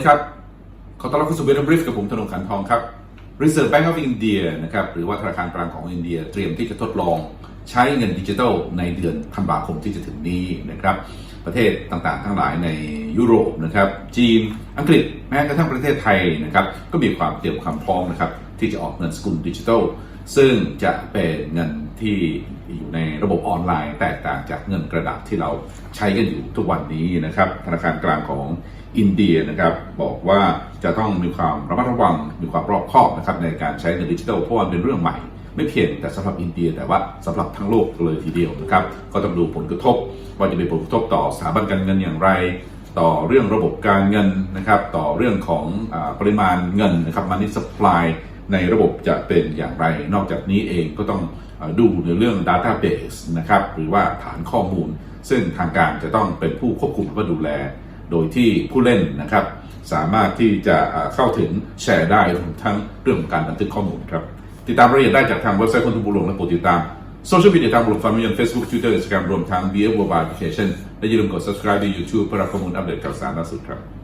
ดีครับ ขอต้อนรับเข้าสู่เบนบริฟกับผมธนงขันทองครับ Reserve Bank of India นะครับ หรือว่าธนาคารกลางของอินเดีย เตรียมที่จะทดลองใช้เงินดิจิทัลในเดือนธันวาคมที่จะถึงนี้นะครับ ประเทศต่างๆ ทั้งหลายในยุโรปนะครับ จีน อังกฤษ แม้กระทั่งประเทศไทยนะครับ ก็มีความเตรียมความพร้อมนะครับ ที่จะออกเงินสกุลดิจิทัล ซึ่งจะเป็นเงิน ที่อยู่ในระบบออนไลน์แตกต่างจากเงินกระดาษที่เราใช้กันอยู่ทุกวันนี้นะครับ ธนาคารกลางของอินเดียนะครับบอกว่าจะต้องมีความระมัดระวังมีความรอบคอบนะครับในการใช้เงินดิจิทัลเพราะว่ามันเป็นเรื่องใหม่ ไม่เพียงแต่สำหรับอินเดียแต่ว่าสำหรับทั้งโลกเลยทีเดียวนะครับ ก็ต้องดูผลกระทบ ว่าจะเป็นผลกระทบต่อสถาบันการเงินอย่างไร ต่อเรื่องระบบการเงินนะครับ ต่อเรื่องของอปริมาณเงินนะครับมันนี่สป라이 ในระบบจะเป็นอย่างไร นอกจากนี้เองก็ต้องดูในเรื่อง Database นะครับหรือว่าฐานข้อมูล ซึ่งทางการจะต้องเป็นผู้ควบคุมและดูแล โดยที่ผู้เล่นนะครับ สามารถที่จะเข้าถึงแชร์ได้รวมทั้งเรื่องของการบันทึกข้อมูลครับติดตามรายละเอียดได้จากทางเว็บไซต์คนทุบุหลวงและโปรดติดตามโซเชียลมีเดียทางบุหลวงฟาร์มยน Facebook Twitter Instagram รวมทั้ง b ี w อ b บ Application และอย่าลืมกด subscribe ใน YouTube เพื่อรับข้อมูลอัปเดตข่าวสารล่าสุดครับ